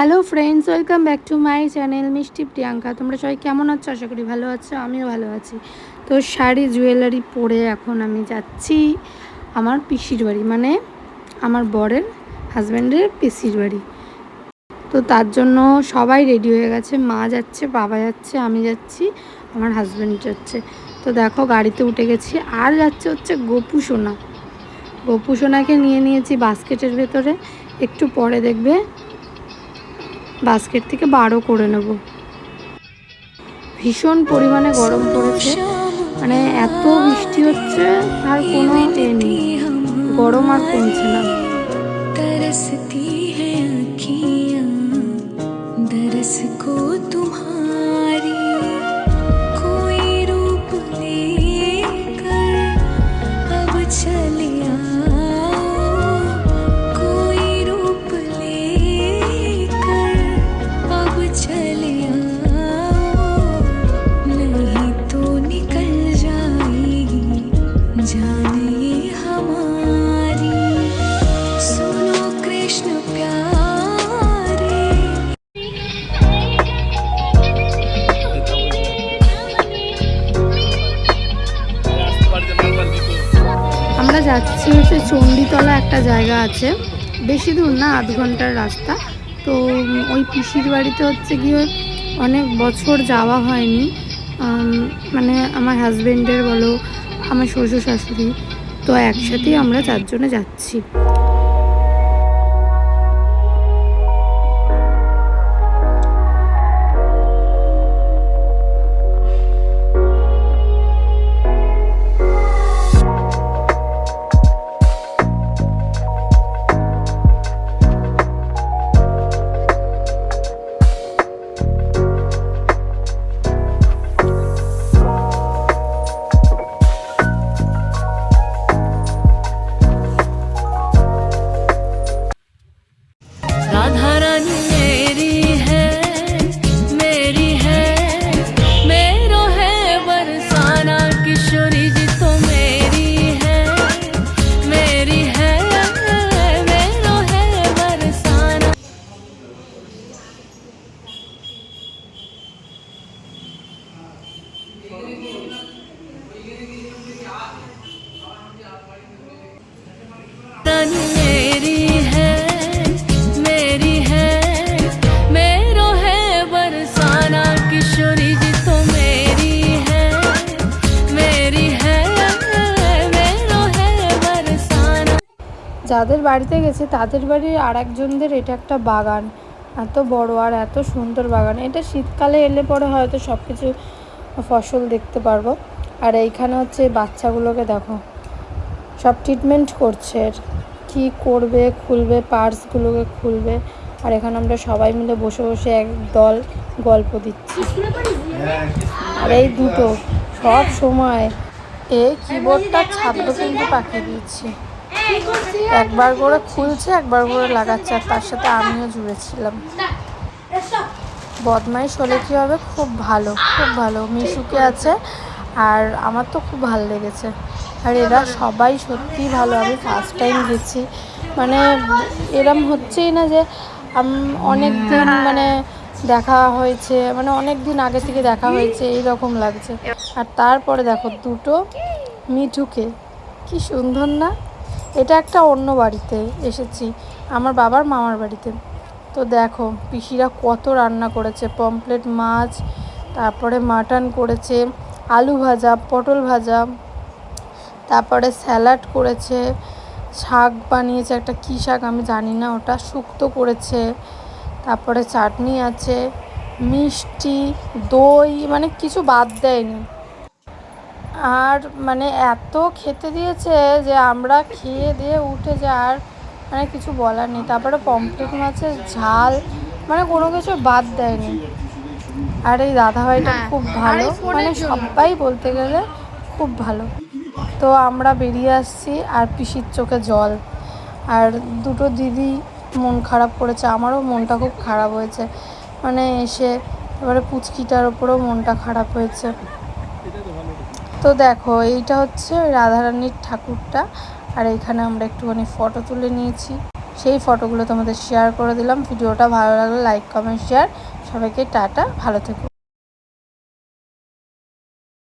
Hello friends welcome back to my channel Mishti Priyanka তোমরা সবাই কেমন আছো? আশা করি ভালো আছো, আমিও ভালো আছি। তো শাড়ি জুয়েলারি পরে এখন আমি যাচ্ছি আমার পিসির বাড়ি মানে আমার বরের হাজব্যান্ডের পিসির বাড়ি। তো তার জন্য সবাই রেডি হয়ে গেছে, মা যাচ্ছে, বাবা যাচ্ছে, আমি যাচ্ছি, আমার হাজব্যান্ড যাচ্ছে। তো দেখো গাড়িতে উঠে গেছি, আর যাচ্ছে হচ্ছে গোপু সোনা। গোপু সোনাকে নিয়ে নিয়েছি বাস্কেটের ভেতরে, একটু পরে দেখবে বাস্কেট থেকে বারো করে নেব। ভীষণ পরিমাণে গরম পড়েছে। মানে এত বৃষ্টি হচ্ছে আর কোনো এ নেই। গরম আর কমছে না। আমরা যাচ্ছি হচ্ছে চণ্ডীতলা একটা জায়গা আছে। বেশি দূর না, আধ ঘণ্টার রাস্তা। তো ওই পিসির বাড়িতে হচ্ছে গিয়ে অনেক বছর যাওয়া হয়নি। মানে আমার হাজবেন্ডের বলো আমার শ্বশুর শাশুড়ি তো একসাথেই আমরা চারজনে যাচ্ছি। राधा যাদের বাড়িতে গেছে, তাদের বাড়ির আর একজনদের এটা একটা বাগান। এত বড় আর এত সুন্দর বাগান। এটা শীতকালে এলে পরে হয়তো সব কিছু ফসল দেখতে পারব। আর এইখানে হচ্ছে বাচ্চাগুলোকে দেখো, সব ট্রিটমেন্ট করছে। কি করবে, খুলবে পার্সগুলোকে খুলবে। আর এখানে আমরা সবাই মিলে বসে বসে এক দল গল্প দিচ্ছি। আর এই দুটো, সব সময় এই কিবোর্ডটা ছাদ্য কিন্তু পাঠিয়ে দিচ্ছি একবার করে খুলছে, একবার করে লাগাচ্ছে, আর তার সাথে আমিও জুড়েছিলাম। বদমাইশ হলে কী হবে? খুব ভালো খুব ভালো। মিশুকে আছে, আর আমার তো খুব ভালো লেগেছে। আর এরা সবাই সত্যিই ভালো। আমি ফার্স্ট টাইম গেছি। মানে এরম হচ্ছেই না যে অনেক দিন মানে দেখা হয়েছে মানে অনেক দিন আগে থেকে দেখা হয়েছে এই রকম লাগছে। আর তারপরে দেখো দুটো মিঠুকে। কি সুন্দর না? এটা একটা অন্য বাড়িতে এসেছি, আমার বাবার মামার বাড়িতে। তো দেখো, পিসিরা কত রান্না করেছে পমপ্লেট মাছ, তারপরে মাটন করেছে, আলু ভাজা, পটল ভাজা, তারপরে স্যালাড করেছে, শাক বানিয়েছে, একটা কী শাক আমি জানি না, ওটা শুক্তো করেছে, তারপরে চাটনি আছে, মিষ্টি, দই মানে কিছু বাদ দেয়নি। আর মানে এত খেতে দিয়েছে যে আমরা খেয়ে দিয়ে উঠে যে আর মানে কিছু বলার নেই। তারপরে পমফ্রেট মাছের ঝাল মানে কোনো কিছু বাদ দেয়নি। আর এই দাদাভাইটা খুব ভালো মানে সবাই বলতে গেলে খুব ভালো। তো আমরা বেরিয়ে আসছি আর পিসির চোখে জল। আর দুটো দিদি মন খারাপ করেছে আমারও মনটা খুব খারাপ হয়েছে। মানে এসে এবারে পুচকিটার ওপরেও মনটা খারাপ হয়েছে। তো দেখো, এইটা হচ্ছে রাধারানীর ঠাকুরটা। আর এখানে আমরা একটুখানি ফটো তুলে নিয়েছি। সেই ফটোগুলো তোমাদের শেয়ার করে দিলাম। ভিডিওটা ভালো লাগলে লাইক কমেন্ট শেয়ার সবাইকে টাটা, ভালো থেকো।